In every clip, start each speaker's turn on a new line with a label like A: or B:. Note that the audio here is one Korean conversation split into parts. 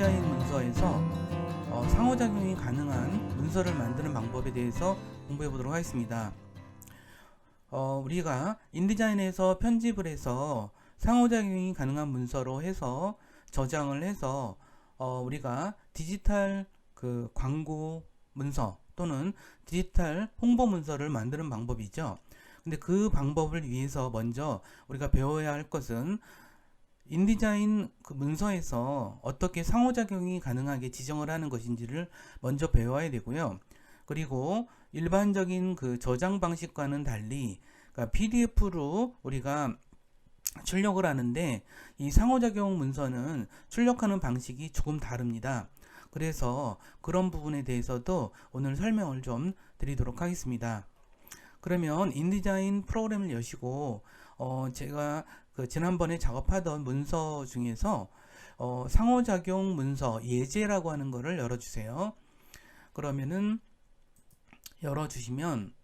A: 디자인 문서에서 어, 상호작용이 가능한 문서를 만드는 방법에 대해서 공부해 보도록 하겠습니다. 어, 우리가 인디자인에서 편집을 해서 상호작용이 가능한 문서로 해서 저장을 해서 어, 우리가 디지털 그 광고 문서 또는 디지털 홍보 문서를 만드는 방법이죠. 근데 그 방법을 위해서 먼저 우리가 배워야 할 것은 인디자인 그 문서에서 어떻게 상호작용이 가능하게 지정을 하는 것인지를 먼저 배워야 되고요. 그리고 일반적인 그 저장 방식과는 달리 그러니까 PDF로 우리가 출력을 하는데 이 상호작용 문서는 출력하는 방식이 조금 다릅니다. 그래서 그런 부분에 대해서도 오늘 설명을 좀 드리도록 하겠습니다. 그러면 인디자인 프로그램을 여시고 어 제가 그 지난번에 작업하던 문서 중에서 어 상호작용 문서 예제라고 하는 거를 열어주세요. 그러면은 열어주시면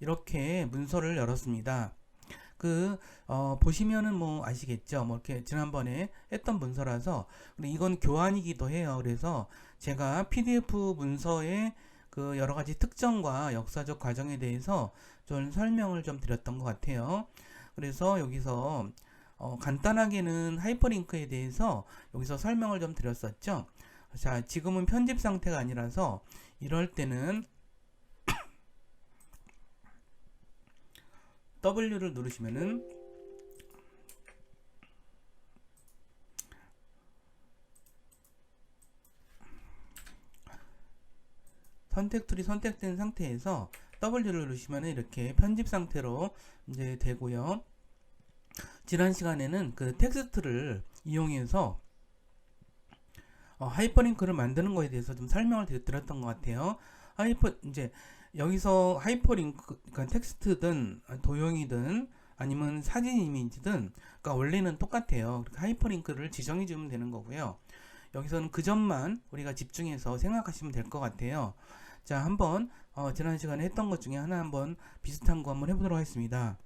A: 이렇게 문서를 열었습니다. 그, 어, 보시면은 뭐 아시겠죠? 뭐 이렇게 지난번에 했던 문서라서, 근데 이건 교환이기도 해요. 그래서 제가 PDF 문서의 그 여러 가지 특정과 역사적 과정에 대해서 좀 설명을 좀 드렸던 것 같아요. 그래서 여기서 어, 간단하게는 하이퍼링크에 대해서 여기서 설명을 좀 드렸었죠. 자, 지금은 편집 상태가 아니라서 이럴 때는 W를 누르시면은 선택 툴이 선택된 상태에서 W를 누르시면 이렇게 편집 상태로 이제 되고요. 지난 시간에는 그 텍스트를 이용해서 어, 하이퍼링크를 만드는 거에 대해서 좀 설명을 드렸던 것 같아요. 하이퍼 이제 여기서 하이퍼링크 그러니까 텍스트든 도형이든 아니면 사진 이미지든 그러니까 원래는 똑같아요. 하이퍼링크를 지정해 주면 되는 거고요. 여기서는 그 점만 우리가 집중해서 생각하시면 될 것 같아요. 자, 한번 어, 지난 시간에 했던 것 중에 하나 한번 비슷한 거 한번 해보도록 하겠습니다.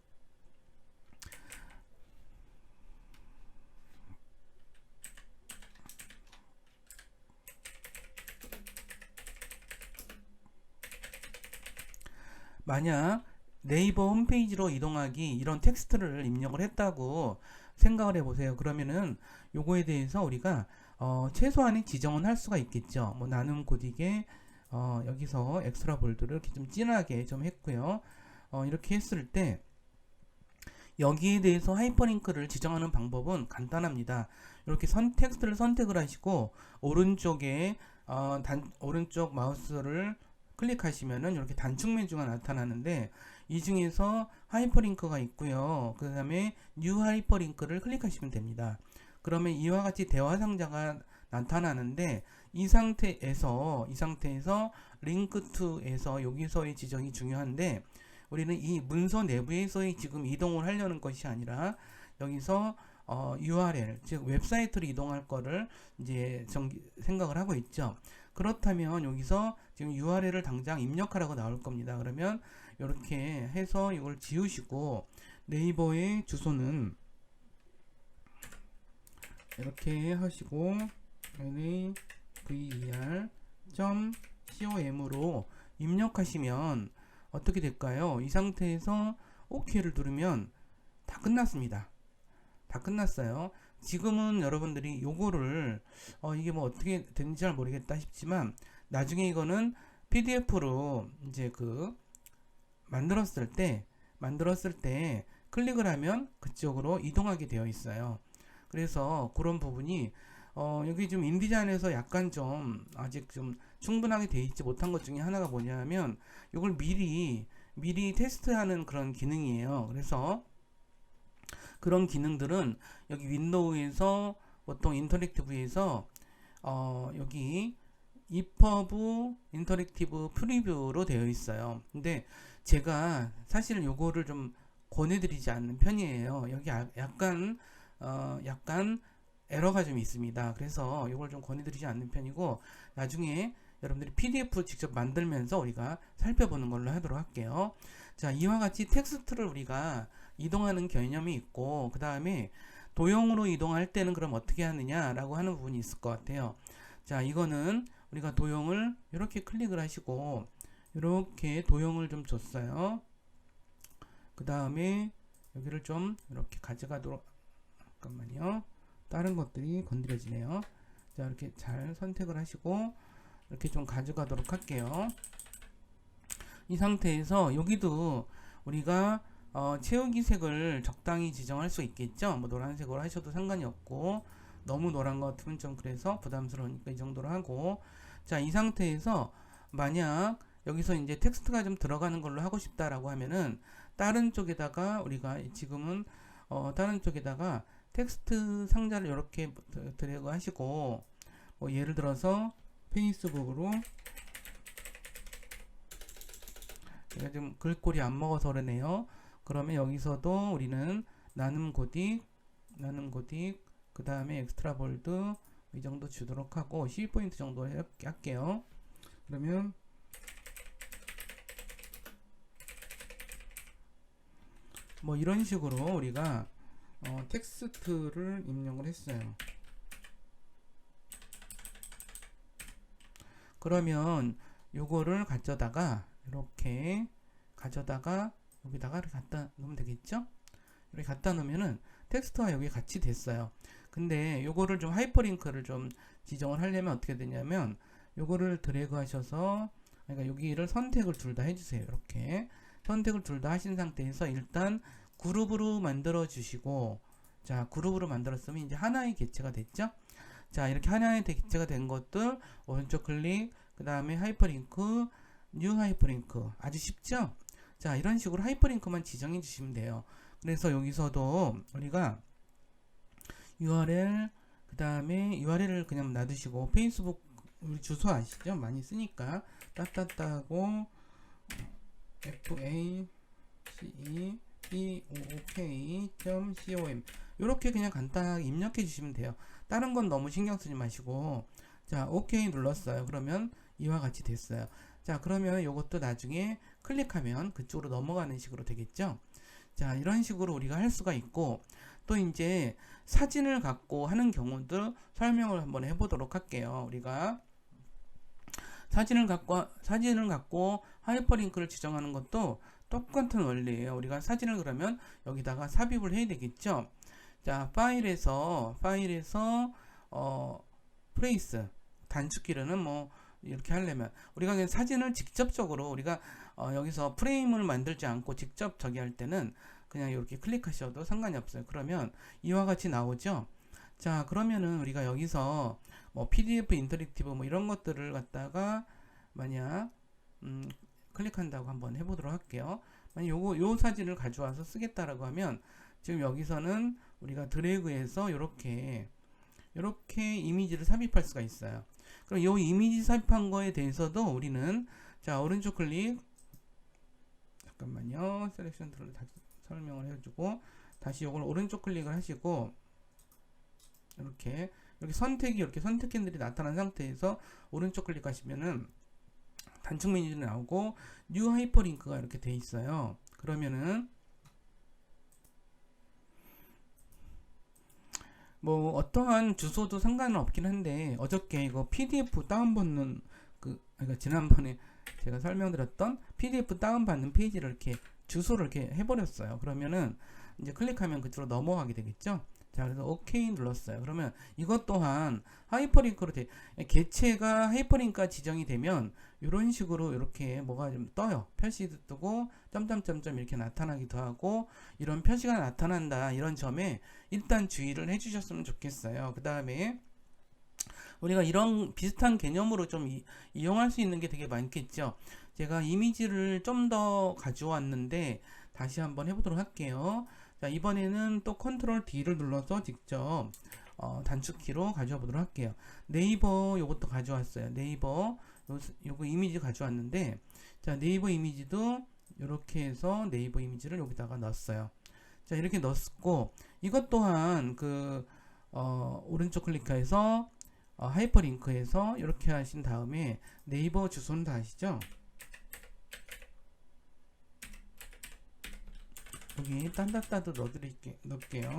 A: 만약 네이버 홈페이지로 이동하기 이런 텍스트를 입력을 했다고 생각을 해보세요. 그러면은 요거에 대해서 우리가 어, 최소한의 지정은 할 수가 있겠죠. 뭐 나눔 코딩에 어, 여기서 엑스트라 볼드를 이렇게 좀 진하게 좀 했고요. 어, 이렇게 했을 때 여기에 대해서 하이퍼링크를 지정하는 방법은 간단합니다. 이렇게 선 텍스트를 선택을 하시고 오른쪽에 어, 단, 오른쪽 마우스를 클릭하시면은 이렇게 단축 메뉴가 나타나는데 이 중에서 하이퍼링크가 있고요. 그 다음에 뉴 하이퍼링크를 클릭하시면 됩니다. 그러면 이와 같이 대화 상자가 나타나는데 이 상태에서 이 상태에서 링크 투에서 여기서의 지정이 중요한데 우리는 이 문서 내부에서의 지금 이동을 하려는 것이 아니라 여기서 어, URL 즉 웹사이트로 이동할 거를 이제 정기, 생각을 하고 있죠. 그렇다면 여기서 지금 URL을 당장 입력하라고 나올 겁니다. 그러면 이렇게 해서 이걸 지우시고 네이버의 주소는 이렇게 하시고 naver.com으로 입력하시면 어떻게 될까요? 이 상태에서 OK를 누르면 다 끝났습니다. 다 끝났어요. 지금은 여러분들이 요거를 어 이게 뭐 어떻게 되는지 잘 모르겠다 싶지만 나중에 이거는 PDF로 이제 그 만들었을 때 만들었을 때 클릭을 하면 그쪽으로 이동하게 되어 있어요. 그래서 그런 부분이 어 여기 좀 인디자인에서 약간 좀 아직 좀 충분하게 되어 있지 못한 것 중에 하나가 뭐냐면 이걸 미리 미리 테스트하는 그런 기능이에요. 그래서 그런 기능들은 여기 윈도우에서 보통 인터랙티브에서 어 여기 이퍼브 인터랙티브 프리뷰로 되어 있어요. 근데 제가 사실 요거를 좀 권해드리지 않는 편이에요. 여기 아, 약간 어 약간 에러가 좀 있습니다. 그래서 이걸 좀 권해드리지 않는 편이고 나중에 여러분들이 PDF 직접 만들면서 우리가 살펴보는 걸로 하도록 할게요. 자, 이와 같이 텍스트를 우리가 이동하는 개념이 있고 그 다음에 도형으로 이동할 때는 그럼 어떻게 하느냐라고 하는 부분이 있을 것 같아요. 자, 이거는 우리가 도형을 이렇게 클릭을 하시고 이렇게 도형을 좀 줬어요. 그 다음에 여기를 좀 이렇게 가져가도록 잠깐만요. 다른 것들이 건드려지네요. 자, 이렇게 잘 선택을 하시고 이렇게 좀 가져가도록 할게요. 이 상태에서 여기도 우리가 어, 채우기 색을 적당히 지정할 수 있겠죠. 뭐 노란색으로 하셔도 상관이 없고 너무 노란 것 같으면 좀 그래서 부담스러우니까 이 정도로 하고 자, 이 상태에서 만약 여기서 이제 텍스트가 좀 들어가는 걸로 하고 싶다라고 하면은 다른 쪽에다가 우리가 지금은 어, 다른 쪽에다가 텍스트 상자를 이렇게 드래그 하시고 뭐 예를 들어서 페이스북으로 제가 지금 글꼴이 안 먹어서 그러네요. 그러면 여기서도 우리는 나눔 고딕, 나눔 고딕, 그 다음에 엑스트라 볼드 이 정도 주도록 하고 12포인트 정도 할게요. 그러면 뭐 이런 식으로 우리가 어, 텍스트를 입력을 했어요. 그러면 요거를 가져다가 이렇게 가져다가 여기다가 이렇게 갖다 놓으면 되겠죠? 이렇게 갖다 놓으면은 텍스트와 여기 같이 됐어요. 근데 요거를 좀 하이퍼링크를 좀 지정을 하려면 어떻게 되냐면 요거를 드래그 하셔서 그러니까 여기를 선택을 둘 다 해주세요. 이렇게 선택을 둘 다 하신 상태에서 일단 그룹으로 만들어 주시고 자 그룹으로 만들었으면 이제 하나의 객체가 됐죠. 자 이렇게 하나의 객체가 된 것들 오른쪽 클릭 그 다음에 하이퍼링크 뉴 하이퍼링크 아주 쉽죠? 자 이런 식으로 하이퍼링크만 지정해 주시면 돼요. 그래서 여기서도 우리가 URL 그 다음에 URL을 그냥 놔두시고 페이스북 우리 주소 아시죠? 많이 쓰니까 따따따고 f a c e b o o k c o m 이렇게 그냥 간단하게 입력해 주시면 돼요. 다른 건 너무 신경 쓰지 마시고 자 OK 눌렀어요. 그러면 이와 같이 됐어요. 자 그러면 이것도 나중에 클릭하면 그쪽으로 넘어가는 식으로 되겠죠. 자 이런 식으로 우리가 할 수가 있고 또 이제 사진을 갖고 하는 경우도 설명을 한번 해보도록 할게요. 우리가 사진을 갖고 사진을 갖고 하이퍼링크를 지정하는 것도 똑같은 원리예요. 우리가 사진을 그러면 여기다가 삽입을 해야 되겠죠. 자 파일에서 파일에서 어 프레이스 단축키로는 뭐 이렇게 하려면 우리가 그냥 사진을 직접적으로 우리가 어, 여기서 프레임을 만들지 않고 직접 저기 할 때는 그냥 이렇게 클릭하셔도 상관이 없어요. 그러면 이와 같이 나오죠. 자 그러면은 우리가 여기서 뭐 PDF 인터랙티브 뭐 이런 것들을 갖다가 만약 음, 클릭한다고 한번 해보도록 할게요. 만약 요거 요 사진을 가져와서 쓰겠다라고 하면 지금 여기서는 우리가 드래그해서 이렇게 이렇게 이미지를 삽입할 수가 있어요. 그럼 요 이미지 삽입한 거에 대해서도 우리는 자 오른쪽 클릭 잠깐만요 셀렉션 툴을 다시 설명을 해주고 다시 이걸 오른쪽 클릭을 하시고 이렇게 이렇게 선택이 이렇게 선택캔들이 나타난 상태에서 오른쪽 클릭하시면은 단축 메뉴가 나오고 뉴 하이퍼링크가 이렇게 돼 있어요. 그러면은 뭐 어떠한 주소도 상관은 없긴 한데 어저께 이거 PDF 다운받는 그 그러니까 지난번에 제가 설명드렸던 PDF 다운받는 페이지를 이렇게 주소를 이렇게 해버렸어요. 그러면은 이제 클릭하면 그쪽으로 넘어가게 되겠죠. 자, 그래서 OK 눌렀어요. 그러면 이것 또한 하이퍼링크로 돼, 개체가 하이퍼링크가 지정이 되면 이런 식으로 이렇게 뭐가 좀 떠요. 표시도 뜨고 점점점점 이렇게 나타나기도 하고 이런 표시가 나타난다 이런 점에 일단 주의를 해주셨으면 좋겠어요. 그 다음에 우리가 이런 비슷한 개념으로 좀 이, 이용할 수 있는 게 되게 많겠죠. 제가 이미지를 좀 더 가져왔는데 다시 한번 해보도록 할게요. 자, 이번에는 또 컨트롤 D를 눌러서 직접 어, 단축키로 가져와 보도록 할게요. 네이버 요것도 가져왔어요. 네이버 요, 요거 이미지 가져왔는데 자 네이버 이미지도 이렇게 해서 네이버 이미지를 여기다가 넣었어요. 자 이렇게 넣었고 이것 또한 그 어, 오른쪽 클릭해서 어, 하이퍼링크해서 이렇게 하신 다음에 네이버 주소는 다 아시죠? 여기 딴따따도 넣어드릴게 넣을게요.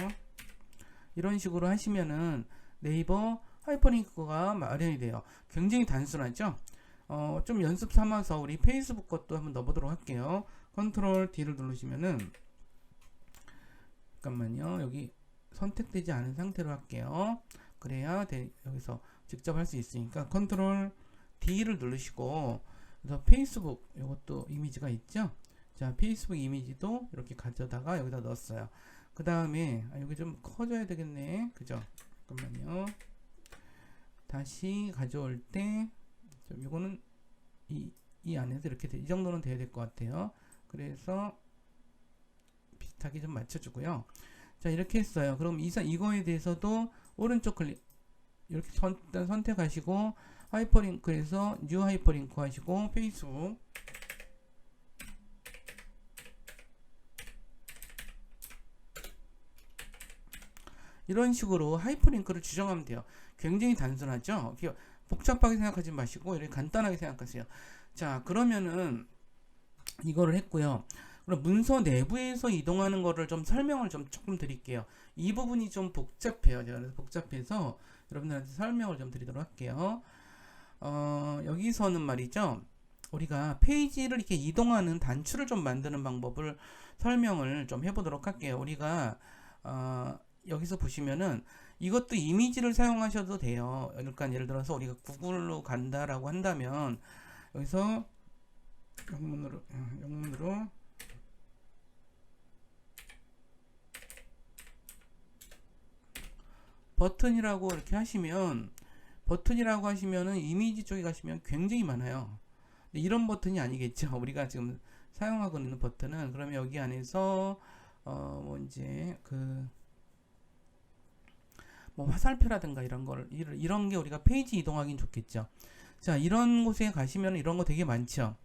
A: 이런 식으로 하시면은 네이버 하이퍼링크가 마련이 돼요. 굉장히 단순하죠? 어, 좀 연습 삼아서 우리 페이스북 것도 한번 넣어보도록 할게요. 컨트롤 D를 누르시면은 잠깐만요. 여기 선택되지 않은 상태로 할게요. 그래야 돼, 여기서 직접 할 수 있으니까 컨트롤 D를 누르시고 그래서 페이스북 이것도 이미지가 있죠. 자 페이스북 이미지도 이렇게 가져다가 여기다 넣었어요. 그 다음에 아, 여기 좀 커져야 되겠네. 그죠? 잠깐만요. 다시 가져올 때 이거는 이, 이 안에서 이렇게 돼, 이 정도는 돼야 될 것 같아요. 그래서 비슷하게 좀 맞춰주고요. 자 이렇게 했어요. 그럼 이사 이거에 대해서도 오른쪽 클릭 이렇게 선, 선택하시고 하이퍼링크에서 뉴 하이퍼링크 하시고 페이스북 이런 식으로 하이퍼링크를 지정하면 돼요. 굉장히 단순하죠? 복잡하게 생각하지 마시고 이렇게 간단하게 생각하세요. 자, 그러면은 이거를 했고요. 그럼 문서 내부에서 이동하는 거를 좀 설명을 좀 조금 드릴게요. 이 부분이 좀 복잡해요. 제가 그래서 복잡해서 여러분들한테 설명을 좀 드리도록 할게요. 어, 여기서는 말이죠. 우리가 페이지를 이렇게 이동하는 단추를 좀 만드는 방법을 설명을 좀 해보도록 할게요. 우리가 어, 여기서 보시면은 이것도 이미지를 사용하셔도 돼요. 그러니까 예를 들어서 우리가 구글로 간다라고 한다면 여기서 영문으로 어, 영문으로 버튼이라고 이렇게 하시면 버튼이라고 하시면은 이미지 쪽에 가시면 굉장히 많아요. 이런 버튼이 아니겠죠. 우리가 지금 사용하고 있는 버튼은 그러면 여기 안에서 어뭐 이제 그 뭐 화살표라든가 이런 걸 이런 게 우리가 페이지 이동하긴 좋겠죠. 자 이런 곳에 가시면 이런 거 되게 많죠.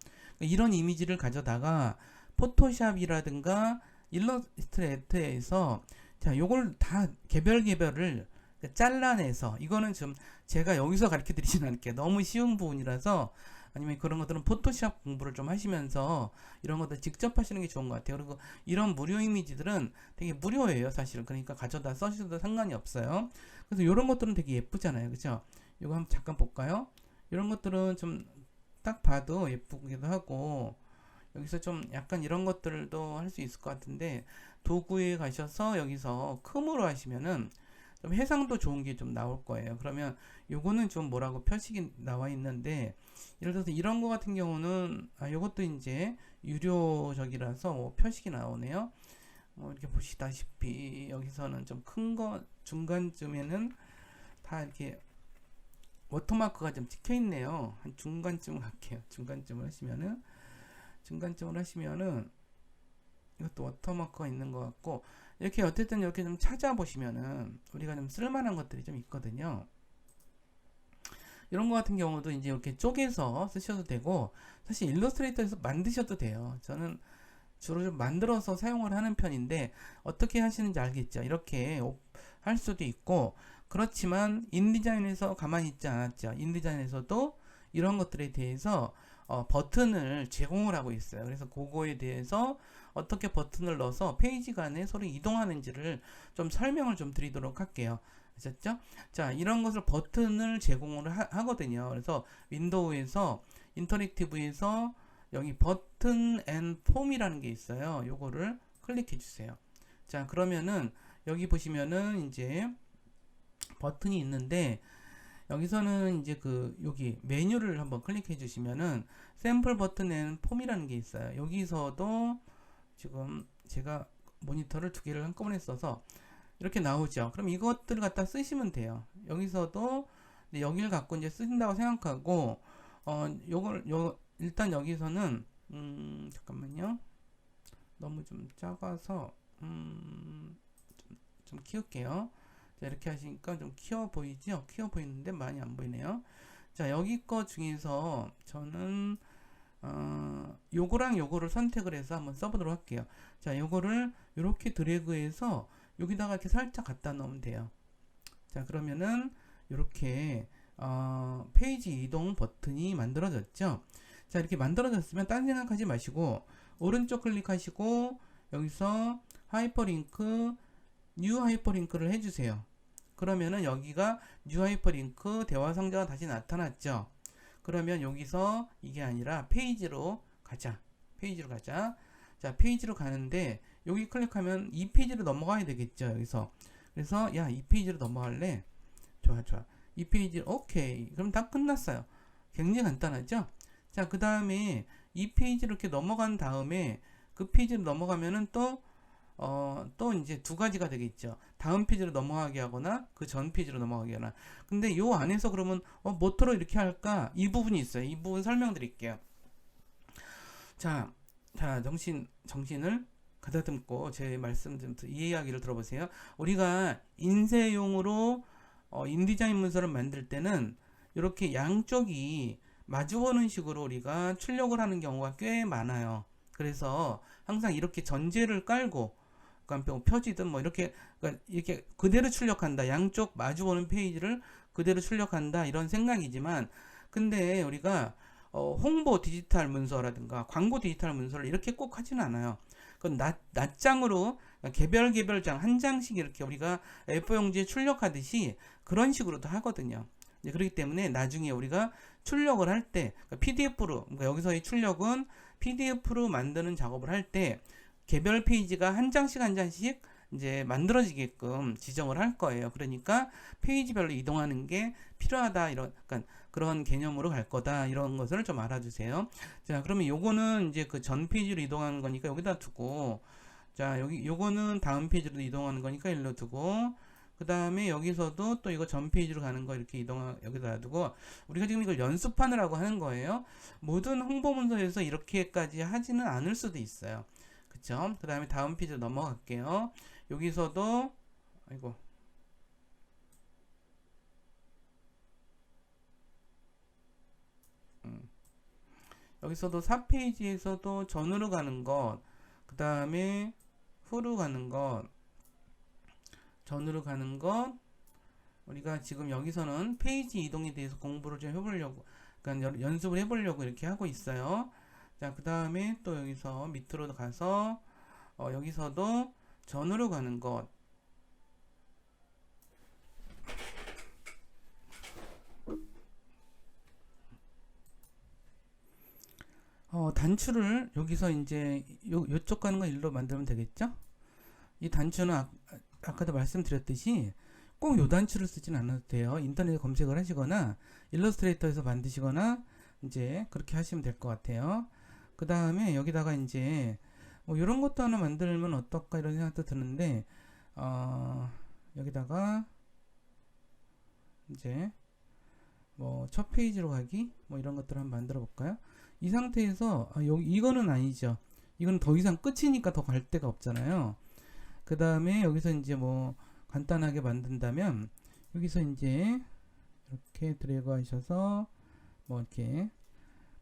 A: 이런 이미지를 가져다가 포토샵이라든가 일러스트레이터에서 자 요걸 다 개별 개별을 잘라내서 이거는 좀 제가 여기서 가르쳐 드리진 않을게요. 너무 쉬운 부분이라서 아니면 그런 것들은 포토샵 공부를 좀 하시면서 이런 것들 직접 하시는 게 좋은 것 같아요. 그리고 이런 무료 이미지들은 되게 무료예요, 사실은. 그러니까 가져다 써셔도 상관이 없어요. 그래서 이런 것들은 되게 예쁘잖아요, 그죠? 이거 한번 잠깐 볼까요? 이런 것들은 좀 딱 봐도 예쁘기도 하고 여기서 좀 약간 이런 것들도 할 수 있을 것 같은데 도구에 가셔서 여기서 큼으로 하시면은 좀 해상도 좋은 게 좀 나올 거예요. 그러면 요거는 좀 뭐라고 표식이 나와 있는데 예를 들어서 이런 거 같은 경우는 아 요것도 이제 유료적이라서 뭐 표식이 나오네요. 뭐 이렇게 보시다시피 여기서는 좀 큰 거 중간쯤에는 다 이렇게 워터마크가 좀 찍혀 있네요. 한 중간쯤을 할게요. 중간쯤을 하시면은 중간쯤을 하시면은 이것도 워터마크가 있는 것 같고 이렇게 어쨌든 이렇게 좀 찾아보시면은 우리가 좀 쓸만한 것들이 좀 있거든요. 이런 거 같은 경우도 이제 이렇게 쪼개서 쓰셔도 되고 사실 일러스트레이터에서 만드셔도 돼요. 저는 주로 좀 만들어서 사용을 하는 편인데 어떻게 하시는지 알겠죠. 이렇게 할 수도 있고 그렇지만 인디자인에서 가만히 있지 않았죠. 인디자인에서도 이런 것들에 대해서 어, 버튼을 제공을 하고 있어요. 그래서 그거에 대해서 어떻게 버튼을 넣어서 페이지 간에 서로 이동하는지를 좀 설명을 좀 드리도록 할게요. 아셨죠? 자, 이런 것을 버튼을 제공을 하, 거든요 그래서 윈도우에서 인터랙티브에서 여기 버튼 앤 폼이라는 게 있어요. 요거를 클릭해 주세요. 자, 그러면은 여기 보시면은 이제 버튼이 있는데 여기서는 이제 그 여기 메뉴를 한번 클릭해 주시면은 샘플 버튼엔 폼이라는 게 있어요. 여기서도 지금 제가 모니터를 두 개를 한꺼번에 써서 이렇게 나오죠. 그럼 이것들을 갖다 쓰시면 돼요. 여기서도 여기를 갖고 이제 쓰신다고 생각하고 어 요걸 요 일단 여기서는 음 잠깐만요. 너무 좀 작아서 음 좀, 좀 키울게요. 자, 이렇게 하시니까 좀 키워 보이죠? 키워 보이는데 많이 안 보이네요. 자, 여기 거 중에서 저는 어, 요거랑 요거를 선택을 해서 한번 써보도록 할게요. 자, 요거를 이렇게 드래그해서 여기다가 이렇게 살짝 갖다 놓으면 돼요. 자, 그러면은 이렇게 어, 페이지 이동 버튼이 만들어졌죠. 자, 이렇게 만들어졌으면 딴 생각하지 마시고 오른쪽 클릭하시고 여기서 하이퍼링크 뉴 하이퍼링크를 해주세요. 그러면은 여기가 뉴 하이퍼링크 대화 상자가 다시 나타났죠. 그러면 여기서 이게 아니라 페이지로 가자. 페이지로 가자. 자, 페이지로 가는데 여기 클릭하면 이 페이지로 넘어가야 되겠죠. 여기서. 그래서 야, 이 페이지로 넘어갈래? 좋아, 좋아. 이 페이지 오케이. 그럼 다 끝났어요. 굉장히 간단하죠? 자, 그 다음에 이 페이지로 이렇게 넘어간 다음에 그 페이지로 넘어가면은 또 어, 또 이제 두 가지가 되겠죠. 다음 페이지로 넘어가게 하거나 그 전 페이지로 넘어가게 하나. 근데 요 안에서 그러면 어, 뭐토록 이렇게 할까? 이 부분이 있어요. 이 부분 설명드릴게요. 자, 자, 정신, 정신을 가다듬고 제 말씀 좀, 이 이야기를 들어보세요. 우리가 인쇄용으로 어, 인디자인 문서를 만들 때는 이렇게 양쪽이 마주보는 식으로 우리가 출력을 하는 경우가 꽤 많아요. 그래서 항상 이렇게 전제를 깔고 그러니까 뭐 표지든 뭐 이렇게 그러니까 이렇게 그대로 출력한다. 양쪽 마주보는 페이지를 그대로 출력한다. 이런 생각이지만 근데 우리가 어, 홍보 디지털 문서라든가 광고 디지털 문서를 이렇게 꼭 하지는 않아요. 그건 낱, 낱장으로 개별 개별장 한 장씩 이렇게 우리가 A4 용지에 출력하듯이 그런 식으로도 하거든요. 그렇기 때문에 나중에 우리가 출력을 할 때 PDF로 그러니까 여기서의 출력은 PDF로 만드는 작업을 할 때 개별 페이지가 한 장씩 한 장씩 이제 만들어지게끔 지정을 할 거예요. 그러니까 페이지별로 이동하는 게 필요하다 이런 그러니까 그런 개념으로 갈 거다 이런 것을 좀 알아주세요. 자 그러면 요거는 이제 그 전 페이지로 이동하는 거니까 여기다 두고 자 여기 요거는 다음 페이지로 이동하는 거니까 일로 두고 그 다음에 여기서도 또 이거 전 페이지로 가는 거 이렇게 이동 여기다 두고 우리가 지금 이걸 연습하느라고 하는 거예요. 모든 홍보 문서에서 이렇게까지 하지는 않을 수도 있어요. 그쵸? 그 다음에 다음 페이지로 넘어갈게요. 여기서도 아이고 음. 여기서도 4페이지에서도 전으로 가는 것, 그 다음에 후로 가는 것, 전으로 가는 것, 우리가 지금 여기서는 페이지 이동에 대해서 공부를 좀 해보려고, 그러니까 연습을 해보려고 이렇게 하고 있어요. 자, 그 다음에 또 여기서 밑으로 가서, 어, 여기서도 전으로 가는 것, 어, 단추를 여기서 이제 요, 요쪽 가는 거 일로 만들면 되겠죠? 이 단추는 아, 아까도 말씀드렸듯이 꼭 요 단추를 쓰진 않아도 돼요. 인터넷에 검색을 하시거나 일러스트레이터에서 만드시거나 이제 그렇게 하시면 될 것 같아요. 그 다음에 여기다가 이제 뭐 이런 것도 하나 만들면 어떨까 이런 생각도 드는데 어, 여기다가 이제 뭐 첫 페이지로 가기 뭐 이런 것들을 한번 만들어 볼까요? 이 상태에서 아, 여기 이거는 아니죠. 이건 더 이상 끝이니까 더 갈 데가 없잖아요. 그 다음에 여기서 이제 뭐 간단하게 만든다면 여기서 이제 이렇게 드래그 하셔서 뭐 이렇게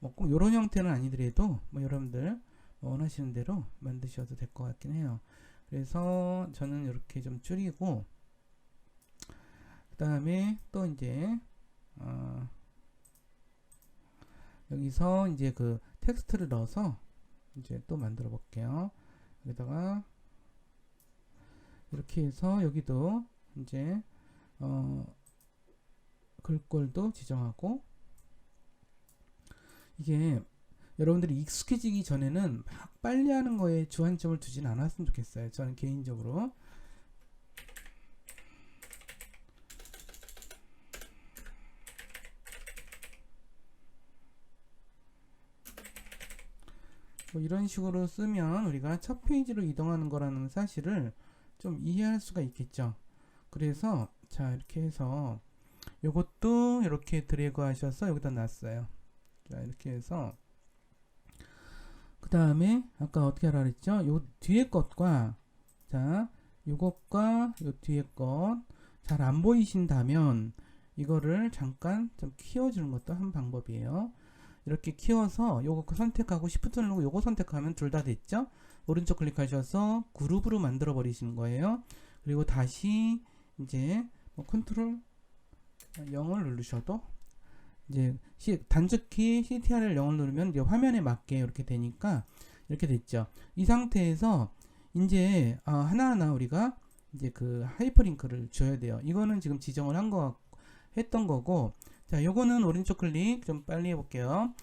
A: 뭐꼭 이런 형태는 아니더라도 뭐 여러분들 뭐 원하시는 대로 만드셔도 될 것 같긴 해요. 그래서 저는 이렇게 좀 줄이고 그 다음에 또 이제 어 여기서 이제 그 텍스트를 넣어서 이제 또 만들어 볼게요. 여기다가 이렇게 해서 여기도 이제 어 글꼴도 지정하고 이게 여러분들이 익숙해지기 전에는 막 빨리 하는 거에 주안점을 두진 않았으면 좋겠어요. 저는 개인적으로. 뭐 이런 식으로 쓰면 우리가 첫 페이지로 이동하는 거라는 사실을 좀 이해할 수가 있겠죠. 그래서 자 이렇게 해서 요것도 이렇게 드래그 하셔서 여기다 놨어요. 자 이렇게 해서 그 다음에 아까 어떻게 하라 그랬죠? 요 뒤에 것과 자 요것과 요 뒤에 것 잘 안 보이신다면 이거를 잠깐 좀 키워주는 것도 한 방법이에요. 이렇게 키워서 요거 선택하고 Shift 누르고 요거 선택하면 둘 다 됐죠? 오른쪽 클릭하셔서 그룹으로 만들어 버리시는 거예요. 그리고 다시 이제 뭐 컨트롤 0을 누르셔도 이제 단축키 CTR을 0을 누르면 이제 화면에 맞게 이렇게 되니까 이렇게 됐죠. 이 상태에서 이제 아, 하나하나 우리가 이제 그 하이퍼링크를 줘야 돼요. 이거는 지금 지정을 한 거 했던 거고 자, 요거는 오른쪽 클릭 좀 빨리 해볼게요.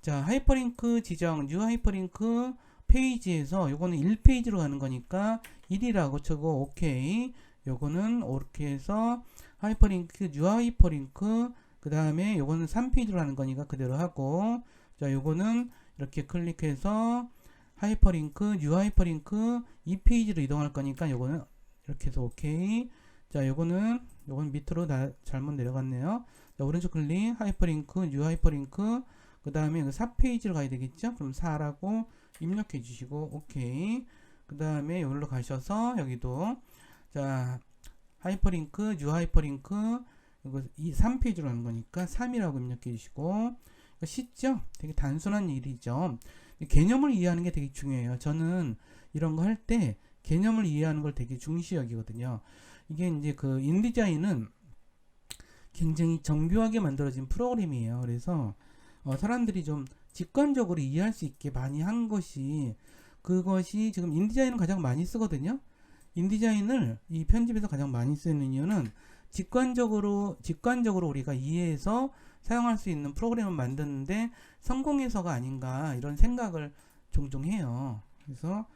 A: 자, 하이퍼링크 지정, 뉴 하이퍼링크 페이지에서 요거는 1페이지로 가는 거니까 1이라고 쳐고 오케이. 요거는 이렇게 해서 하이퍼링크, 뉴 하이퍼링크 그 다음에 요거는 3페이지로 가는 거니까 그대로 하고 자, 요거는 이렇게 클릭해서 하이퍼링크, 뉴 하이퍼링크 2페이지로 이동할 거니까 요거는 이렇게 해서 오케이. 자, 요거는 요건 밑으로 나, 잘못 내려갔네요. 자, 오른쪽 클릭, 하이퍼링크, 뉴 하이퍼링크, 그 다음에 4페이지로 가야 되겠죠? 그럼 4라고 입력해 주시고, 오케이. 그 다음에 여기로 가셔서, 여기도, 자, 하이퍼링크, 뉴 하이퍼링크, 이거 이 3페이지로 가는 거니까 3이라고 입력해 주시고, 쉽죠? 되게 단순한 일이죠. 개념을 이해하는 게 되게 중요해요. 저는 이런 거 할 때 개념을 이해하는 걸 되게 중시 여기거든요. 이게 이제 그 인디자인은 굉장히 정교하게 만들어진 프로그램이에요. 그래서 어, 사람들이 좀 직관적으로 이해할 수 있게 많이 한 것이 그것이 지금 인디자인을 가장 많이 쓰거든요. 인디자인을 이 편집에서 가장 많이 쓰는 이유는 직관적으로 직관적으로 우리가 이해해서 사용할 수 있는 프로그램을 만드는데 성공해서가 아닌가 이런 생각을 종종 해요. 그래서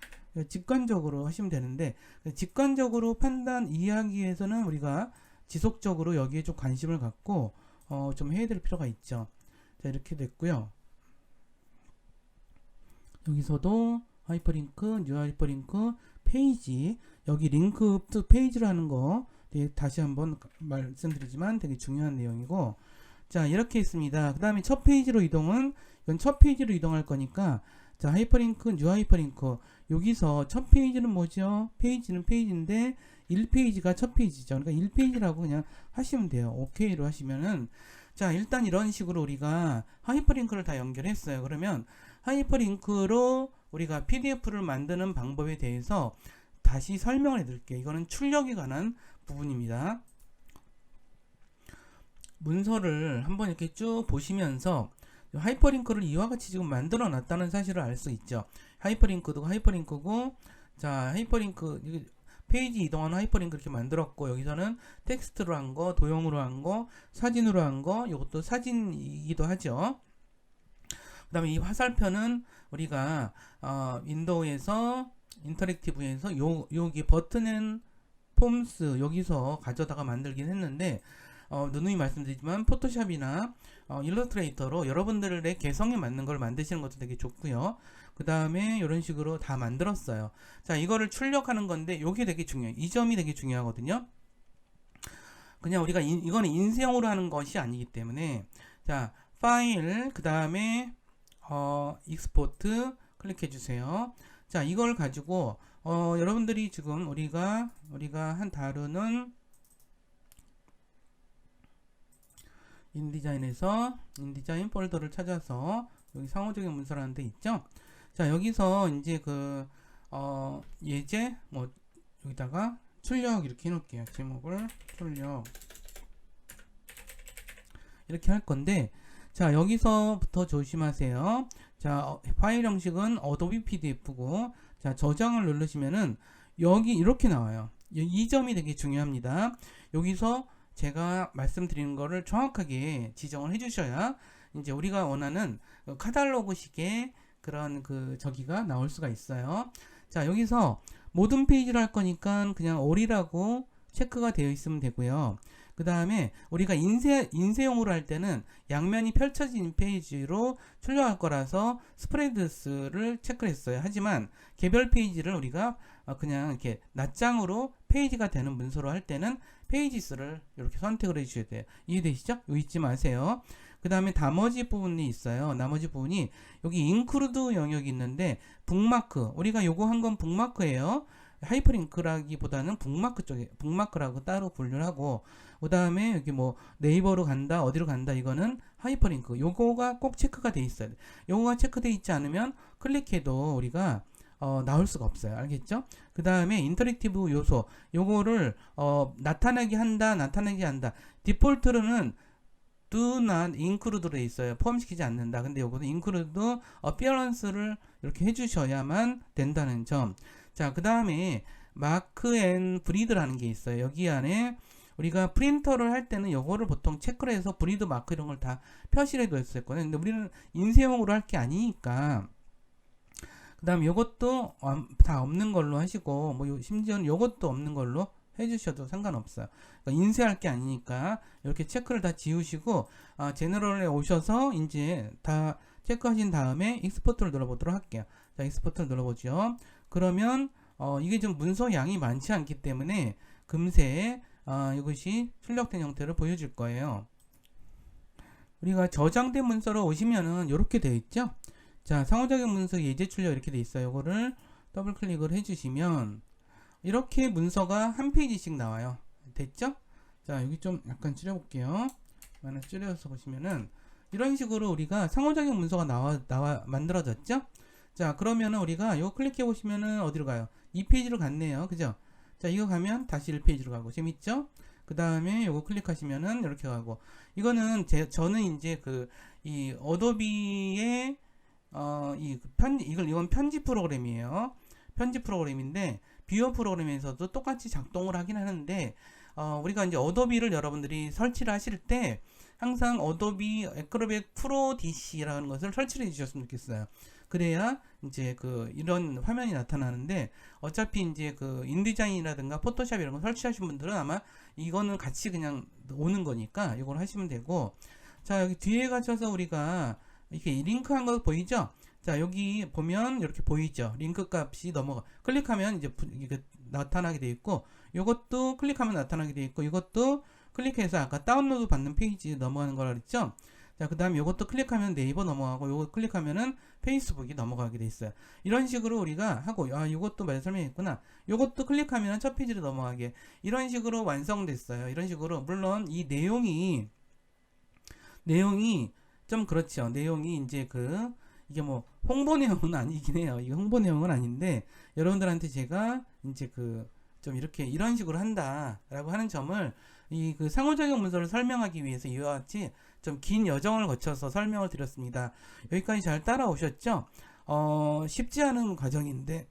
A: 직관적으로 하시면 되는데 직관적으로 판단 이해하기 위해서는 우리가 지속적으로 여기에 좀 관심을 갖고 어, 좀 해야 될 필요가 있죠. 자 이렇게 됐고요. 여기서도 하이퍼링크, 뉴 하이퍼링크, 페이지 여기 링크 투 페이지라는 거 네, 다시 한번 말씀드리지만 되게 중요한 내용이고 자 이렇게 있습니다. 그 다음에 첫 페이지로 이동은 이건 첫 페이지로 이동할 거니까 자 하이퍼링크, 뉴 하이퍼링크 여기서 첫 페이지는 뭐죠? 페이지는 페이지인데 1페이지가 첫 페이지죠. 그러니까 1페이지라고 그냥 하시면 돼요. 오케이로 하시면은 자 일단 이런 식으로 우리가 하이퍼링크를 다 연결했어요. 그러면 하이퍼링크로 우리가 PDF를 만드는 방법에 대해서 다시 설명을 해드릴게요. 이거는 출력에 관한 부분입니다. 문서를 한번 이렇게 쭉 보시면서 하이퍼링크를 이와 같이 지금 만들어 놨다는 사실을 알 수 있죠. 하이퍼링크도 하이퍼링크고 자 하이퍼링크 페이지 이동하는 하이퍼링크 이렇게 만들었고 여기서는 텍스트로 한 거, 도형으로 한 거, 사진으로 한 거, 이것도 사진이기도 하죠. 그 다음에 이 화살표는 우리가 어, 윈도우에서 인터랙티브에서 요 여기 버튼은 폼스 여기서 가져다가 만들긴 했는데 어, 누누이 말씀드리지만 포토샵이나 어, 일러스트레이터로 여러분들의 개성에 맞는 걸 만드시는 것도 되게 좋고요. 그 다음에 이런 식으로 다 만들었어요. 자, 이거를 출력하는 건데 이게 되게 중요해요. 이 점이 되게 중요하거든요. 그냥 우리가 인, 이거는 인쇄용으로 하는 것이 아니기 때문에 자, 파일 그 다음에 어, 익스포트 클릭해 주세요. 자, 이걸 가지고 어, 여러분들이 지금 우리가 우리가 한 다루는 인디자인에서 인디자인 폴더를 찾아서 여기 상호적인 문서라는 데 있죠. 자 여기서 이제 그 어, 예제 뭐 여기다가 출력 이렇게 해놓을게요. 제목을 출력 이렇게 할 건데 자 여기서부터 조심하세요. 자 어, 파일 형식은 어도비 PDF고 자 저장을 누르시면은 여기 이렇게 나와요. 이 점이 되게 중요합니다. 여기서 제가 말씀드리는 거를 정확하게 지정을 해주셔야 이제 우리가 원하는 카탈로그식의 그런 그 저기가 나올 수가 있어요. 자 여기서 모든 페이지를 할 거니까 그냥 올이라고 체크가 되어 있으면 되고요. 그 다음에 우리가 인쇄, 인쇄용으로 할 때는 양면이 펼쳐진 페이지로 출력할 거라서 스프레드스를 체크를 했어요. 하지만 개별 페이지를 우리가 그냥 이렇게 낱장으로 페이지가 되는 문서로 할 때는 페이지스를 이렇게 선택을 해주셔야 돼요. 이해되시죠? 요 잊지 마세요. 그 다음에 나머지 부분이 있어요. 나머지 부분이 여기 인크루드 영역이 있는데 북마크 우리가 요거 한 건 북마크예요. 하이퍼링크라기보다는 북마크 쪽에 북마크라고 따로 분류를 하고 그 다음에 여기 뭐 네이버로 간다 어디로 간다 이거는 하이퍼링크 요거가 꼭 체크가 돼 있어요. 요거가 체크돼 있지 않으면 클릭해도 우리가 어, 나올 수가 없어요. 알겠죠? 그 다음에 인터랙티브 요소 요거를 어, 나타내게 한다 나타내게 한다 디폴트로는 do not include로 있어요. 포함시키지 않는다. 근데 요거는 include appearance를 이렇게 해주셔야만 된다는 점. 자, 그 다음에 마크 앤 브리드라는 게 있어요. 여기 안에 우리가 프린터를 할 때는 요거를 보통 체크를 해서 브리드 마크 이런 걸 다 표시를 해뒀었거든요. 근데 우리는 인쇄용으로 할 게 아니니까 그 다음 요것도 어, 다 없는 걸로 하시고 뭐 요- 심지어는 요것도 없는 걸로 해주셔도 상관없어요. 그러니까 인쇄할 게 아니니까 이렇게 체크를 다 지우시고 아, 제너럴에 오셔서 이제 다 체크하신 다음에 익스포트를 눌러보도록 할게요. 자, 익스포트를 눌러보죠. 그러면 어, 이게 좀 문서 양이 많지 않기 때문에 금세 어, 이것이 출력된 형태를 보여줄 거예요. 우리가 저장된 문서로 오시면은 이렇게 되어 있죠. 자, 상호작용 문서 예제 출력 이렇게 돼 있어요. 이거를 더블 클릭을 해주시면 이렇게 문서가 한 페이지씩 나와요. 됐죠? 자, 여기 좀 약간 줄여볼게요. 하나 줄여서 보시면은 이런 식으로 우리가 상호작용 문서가 나와 나와 만들어졌죠? 자, 그러면은 우리가 이거 클릭해 보시면은 어디로 가요? 이 페이지로 갔네요. 그죠? 자, 이거 가면 다시 1페이지로 가고 재밌죠? 그 다음에 요거 클릭하시면은 이렇게 가고 이거는 제 저는 이제 그 이 어도비의 어이 편 이걸 이건 편집 프로그램이에요. 편집 프로그램인데 뷰어 프로그램에서도 똑같이 작동을 하긴 하는데 어 우리가 이제 어도비를 여러분들이 설치를 하실 때 항상 어도비 에크로벳 프로 DC라는 것을 설치를 해 주셨으면 좋겠어요. 그래야 이제 그 이런 화면이 나타나는데 어차피 이제 그 인디자인이라든가 포토샵 이런 거 설치하신 분들은 아마 이거는 같이 그냥 오는 거니까 이걸 하시면 되고 자 여기 뒤에 가셔서 우리가 이렇게 링크한 거 보이죠? 자 여기 보면 이렇게 보이죠? 링크 값이 넘어가 클릭하면 이제 부- 이게 나타나게 돼 있고 이것도 클릭하면 나타나게 돼 있고 이것도 클릭해서 아까 다운로드 받는 페이지 넘어가는 거라 그랬죠? 자, 그 다음 요것도 클릭하면 네이버 넘어가고 요거 클릭하면은 페이스북이 넘어가게 돼 있어요. 이런 식으로 우리가 하고 아, 요것도 말 설명했구나. 요것도 클릭하면 첫 페이지로 넘어가게. 이런 식으로 완성됐어요. 이런 식으로 물론 이 내용이 내용이 좀 그렇죠. 내용이 이제 그 이게 뭐 홍보 내용은 아니긴 해요. 이게 홍보 내용은 아닌데 여러분들한테 제가 이제 그 좀 이렇게 이런 식으로 한다라고 하는 점을 이 그 상호작용 문서를 설명하기 위해서 이와 같이 좀 긴 여정을 거쳐서 설명을 드렸습니다. 여기까지 잘 따라오셨죠? 어, 쉽지 않은 과정인데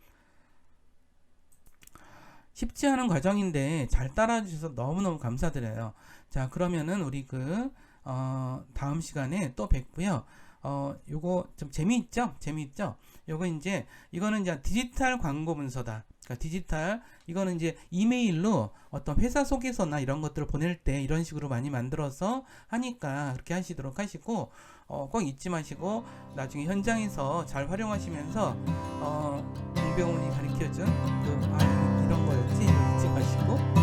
A: 쉽지 않은 과정인데 잘 따라 주셔서 너무너무 감사드려요. 자, 그러면은 우리 그 어, 다음 시간에 또 뵙고요. 어, 요거 좀 재미있죠? 재미있죠? 요거 이제 이거는 이제 디지털 광고 문서다. 그러니까 디지털 이거는 이제 이메일로 어떤 회사 소개서나 이런 것들을 보낼 때 이런 식으로 많이 만들어서 하니까 그렇게 하시도록 하시고 어, 꼭 잊지 마시고 나중에 현장에서 잘 활용하시면서 어, 공병훈이 가르쳐준 그, 아, 이런 거였지 잊지 마시고